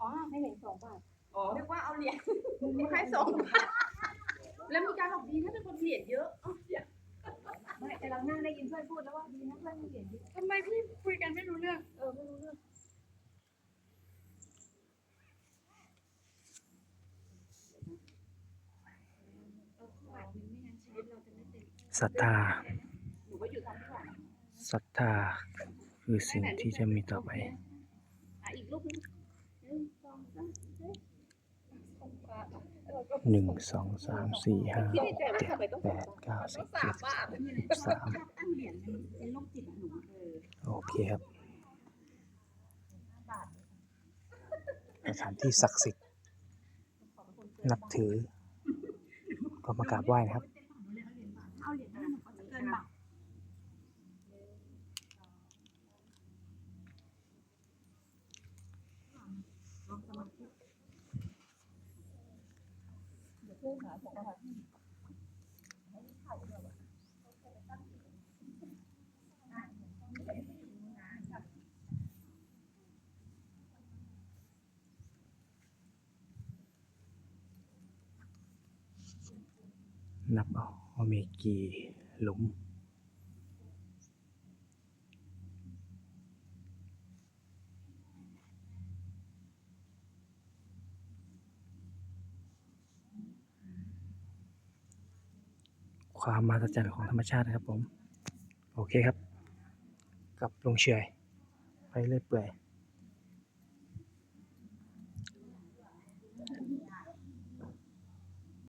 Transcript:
อ๋อให้เห็นสองบาทเรียกว่าเอาเหรียญให้สองบาท แล้วมีการบอกดีถ้าคนเหรียญเยอะไม่แต่เราหน้าได้ยินช่อนพูดแล้วว่าดีนะทำไมพี่คุยกันไม่รู้ ศรัทธาศรัทธาคือสิ่งที่จะมีต่อไปหนึ่งสองสามสี่ห้าหกเจ็ดแปดเก้าสิบเจ็ดสิบสามโอเออโอเคครับสถานที่ศักดิ์สิทธิ์นับถือก็มากราบไหว้นะครับ เอาเหรียญมาหนูก็จะเกินบาทเดี๋ยวเพื่อนหาสองบาท นับเอาว่ามีกี่หลุม ความมหัศจรรย์ของธรรมชาตินะครับผม โอเคครับ กับลงเฉยไปเรื่อยเปื่อย